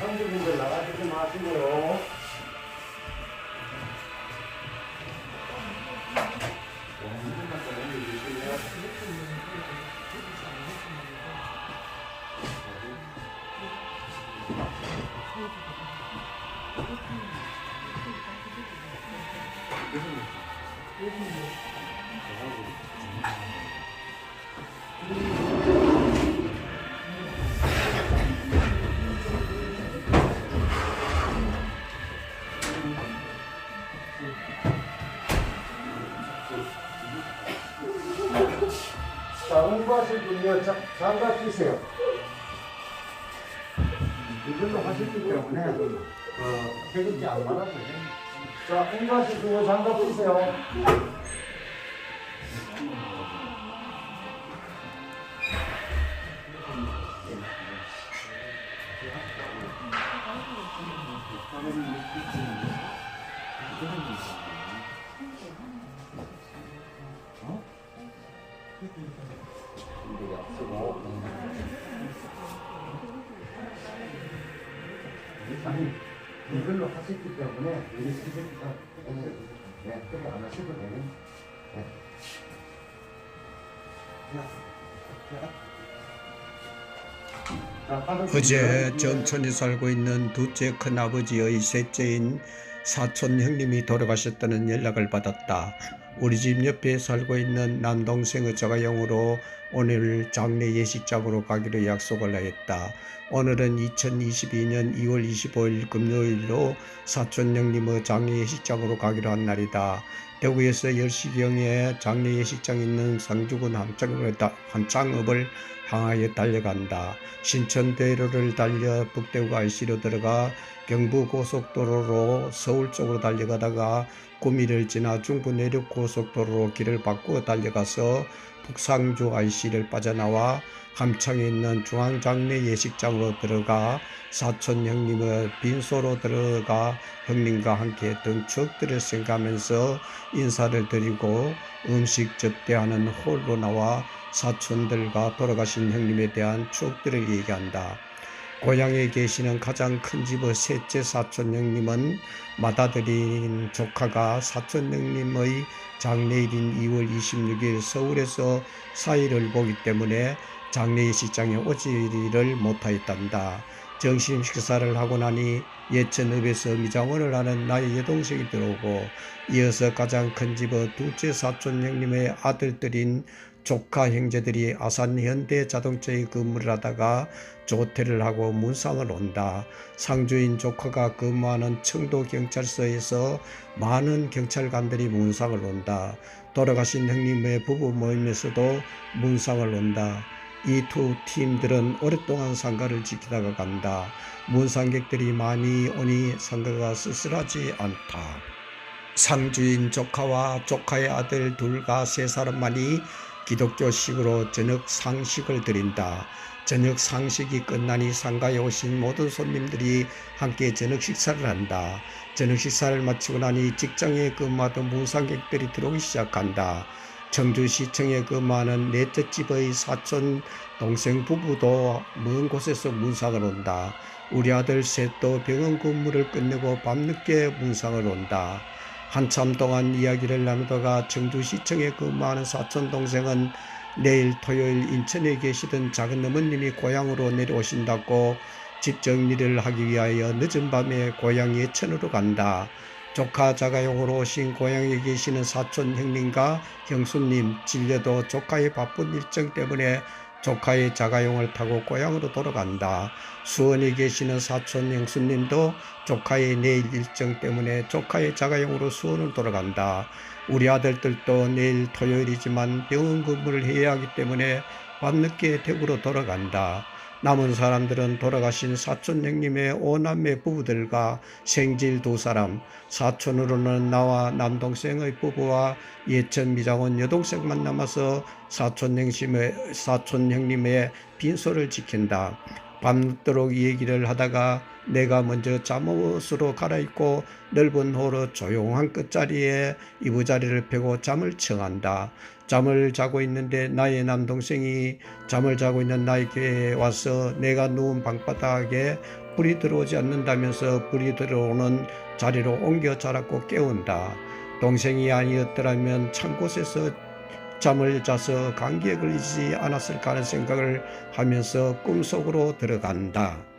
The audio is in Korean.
상주분들 나가시지 마시고요. 자, 홍보하실 자, 장갑 끼세요. 이걸로 하시기 때문에 그 태극기 안 말아도 돼. 자, 홍보하실 분요 장갑 끼세요. 이게 아니 이걸로 하셨기 때문에 우리 선생님과 네, 그렇게 안 하셔도 되는 네. 어제. 정촌에 살고 있는 둘째 큰아버지의 셋째인 사촌 형님이 돌아가셨다는 연락을 받았다. 우리 집 옆에 살고 있는 남동생의 자가용으로 오늘 장례 예식장으로 가기로 약속을 하였다. 오늘은 2022년 2월 25일 금요일로 사촌 형님의 장례 예식장으로 가기로 한 날이다. 대구에서 10시경에 장례 예식장 있는 상주군 한창읍을, 향하여 달려간다. 신천대로를 달려 북대구 IC로 들어가 경부고속도로로 서울 쪽으로 달려가다가 구미를 지나 중부 내륙 고속도로로 길을 바꾸어 달려가서 북상주 IC를 빠져나와 함창에 있는 중앙장례 예식장으로 들어가 사촌 형님의 빈소로 들어가 형님과 함께 했던 추억들을 생각하면서 인사를 드리고 음식 접대하는 홀로 나와 사촌들과 돌아가신 형님에 대한 추억들을 얘기한다. 고향에 계시는 가장 큰 집의 셋째 사촌 형님은 맏아들인 조카가 사촌 형님의 장례일인 2월 26일 서울에서 사일을 보기 때문에 장례 예식장에 오지를 못하였단다. 점심 식사를 하고 나니 예천읍에서 미장원을 하는 나의 여동생이 들어오고 이어서 가장 큰 집의 둘째 사촌 형님의 아들들인 조카 형제들이 아산 현대 자동차에 근무를 하다가 조퇴를 하고 문상을 온다. 상주인 조카가 근무하는 청도 경찰서에서 많은 경찰관들이 문상을 온다. 돌아가신 형님의 부부 모임에서도 문상을 온다. 이 두 팀들은 오랫동안 상가를 지키다가 간다. 문상객들이 많이 오니 상가가 쓸쓸하지 않다. 상주인 조카와 조카의 아들 둘과 세 사람만이 기독교식으로 저녁 상식을 드린다. 저녁 상식이 끝나니 상가에 오신 모든 손님들이 함께 저녁 식사를 한다. 저녁 식사를 마치고 나니 직장에 근무하던 문상객들이 들어오기 시작한다. 청주시청에 근무하는 넷째 집의 사촌 동생 부부도 먼 곳에서 문상을 온다. 우리 아들 셋도 병원 근무를 끝내고 밤늦게 문상을 온다. 한참 동안 이야기를 나누다가 청주시청에 근무하는 사촌 동생은 내일 토요일 인천에 계시던 작은 어머님이 고향으로 내려오신다고 집 정리를 하기 위하여 늦은 밤에 고향 예천으로 간다. 조카 자가용으로 오신 고향에 계시는 사촌 형님과 형수님 진료도 조카의 바쁜 일정 때문에 조카의 자가용을 타고 고향으로 돌아간다. 수원에 계시는 사촌 형수님도 조카의 내일 일정 때문에 조카의 자가용으로 수원을 돌아간다. 우리 아들들도 내일 토요일이지만 병원 근무를 해야 하기 때문에 밤늦게 대구로 돌아간다. 남은 사람들은 돌아가신 사촌 형님의 오남매 부부들과 생질 두 사람, 사촌으로는 나와 남동생의 부부와 예천 미장원 여동생만 남아서 사촌 형님의 사촌 형님의 빈소를 지킨다. 밤늦도록 얘기를 하다가 내가 먼저 잠옷으로 갈아입고 넓은 호로 조용한 끝자리에 이부자리를 펴고 잠을 청한다. 잠을 자고 있는데 나의 남동생이 잠을 자고 있는 나에게 와서 내가 누운 방바닥에 불이 들어오지 않는다면서 불이 들어오는 자리로 옮겨 자라고 깨운다. 동생이 아니었더라면 찬 곳에서 잠을 자서 감기에 걸리지 않았을까 하는 생각을 하면서 꿈속으로 들어간다.